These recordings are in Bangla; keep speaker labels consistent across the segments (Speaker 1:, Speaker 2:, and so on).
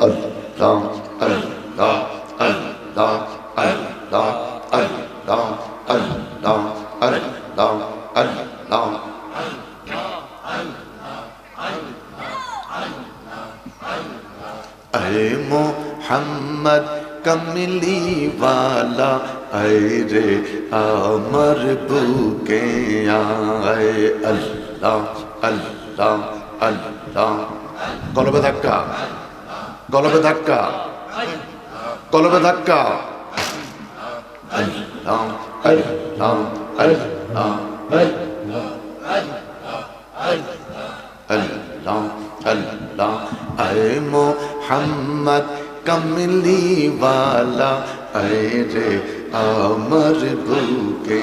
Speaker 1: اے محمد کملی والا اے رے آمر بھوکے آئے اللہ اللہ اللہ قلوبت اکا কলবে ধাক্কা। কলবে ধাক্কা। আরে মোহাম্মদ কমলি বালা রে আমার বুকে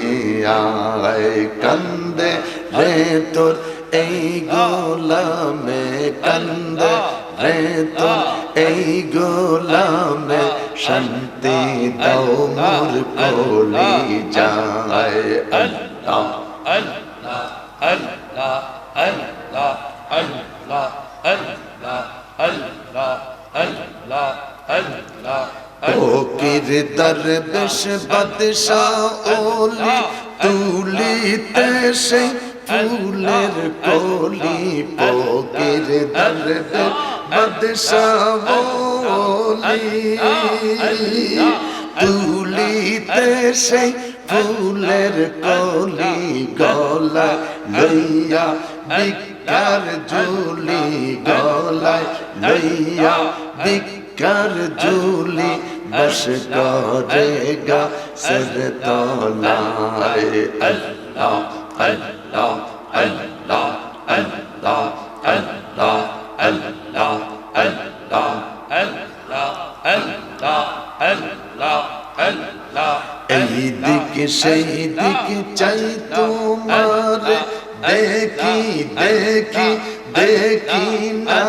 Speaker 1: আয়, কান্দে রে তোর এই গোলামে, কান্দে তোর এই গোলামে শান্তি দাও মোর কোলি যায় আল্লাহ
Speaker 2: Allah, Allah, Allah, Allah, Allah, Allah, Allah, Allah,
Speaker 1: ফকির দরবেশ বাদশাহ ওলি তুলিতে সেই ফুলের কলি ফকির দরবেশ বাদশাহ ওলি তুলিতে সেই ফুলের কলি গলা লইয়া, বিকার ঝুলি গলায় লইয়া, বিকার ঝুলি বস করেগা সর তলায় আল্লাহ আল্লাহ। এই দিকে সেই দিকে চাই তোমার দেখি দেখি দেখি না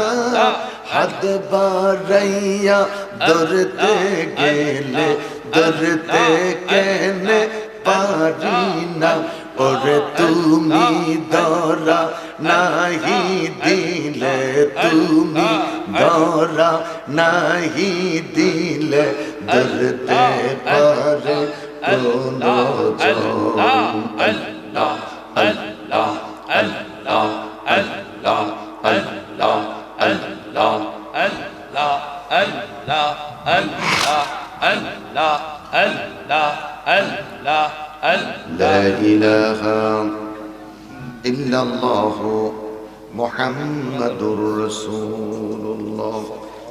Speaker 1: হাত বারাইয়া দরতে গেলে দরতে কেনে পারি না ওরে তুমি দরা নাহি দিলে তুমি দরা নাহি দিলে ধরতে পারে কোন জন আল্লাহ আল্লাহ আল্লাহ আল্লাহ আল্লাহ আল্লাহ
Speaker 2: Allah, Allah, Allah, Allah, Allah, Allah, Allah.
Speaker 1: لا إله إلا الله محمد رسول الله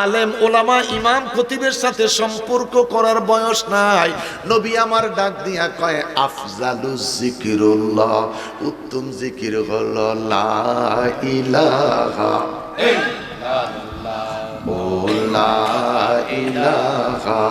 Speaker 1: আলেম ওলামা ইমাম খতিবের সাথে সম্পর্ক করার বয়স নাই। নবী আমার ডাক দিয়া কয় আফজালু জিকিরুল্লাহ উত্তম জিকির হল লা ইলাহা ও লা ইলাহা